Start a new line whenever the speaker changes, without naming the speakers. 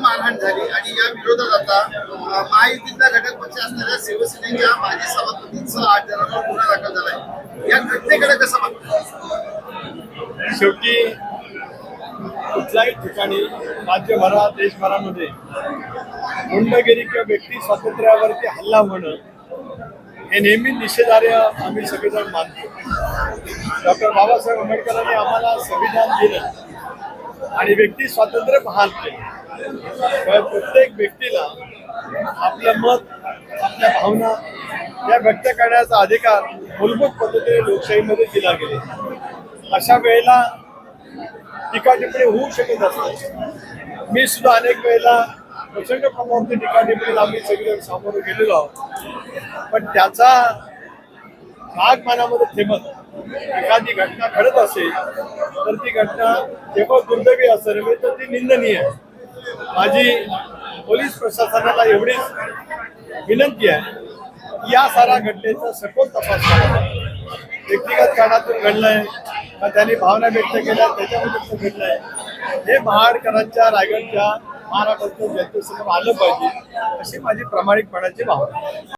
मारहाण झाली आणि या विरोधात आता महायुतीतला घटक पक्ष असणाऱ्या शिवसेनेच्या माजी सभापतींसह आठ जणांवर गुन्हा दाखल झालाय. या घटनेकडे कसं बघतो?
शेवटी कुठल्याही ठिकाणी राज्यभरात देशभरामध्ये गुंडगिरी किंवा व्यक्ती स्वातंत्र्यावरती हल्ला होणं हे नेहमी निषेधार्य आम्ही सगळेजण मानतो. डॉक्टर बाबासाहेब आंबेडकरांनी आम्हाला संविधान दिलं. आणि व्यक्ती स्वातंत्र्य महान आहे प्रत्येक व्यक्तीला आपलं मत आपल्या भावना या व्यक्त करण्याचा अधिकार मूलभूत पद्धतीने लोकशाहीमध्ये दिला गेला. अशा वेळेला टीका टिप्पणी होऊ शकत असते. मी सुद्धा अनेक वेळेला प्रचंड प्रमाणात टीका टिप्पणीला आम्ही सगळे सामोरं गेलेलो आहोत. पण त्याचा राग मनामध्ये ठेवत एखादी घटना घडत असेल तर ती घटना केवळ दुर्दैवी असेल नव्हे तर ती निंदनीय आहे माझी पोलीस प्रशासनाला एवढीच विनंती आहे या साऱ्या घटनेचा सखोल तपास करा व्यक्तिगत कारणातून घडलंय का त्यांनी भावना व्यक्त केल्या त्याच्यामध्ये घडलंय हे महाडकरांच्या रायगडच्या महाराष्ट्राच्या जनतेसमोर आलं पाहिजे अशी माझी प्रामाणिकपणाची भावना आहे.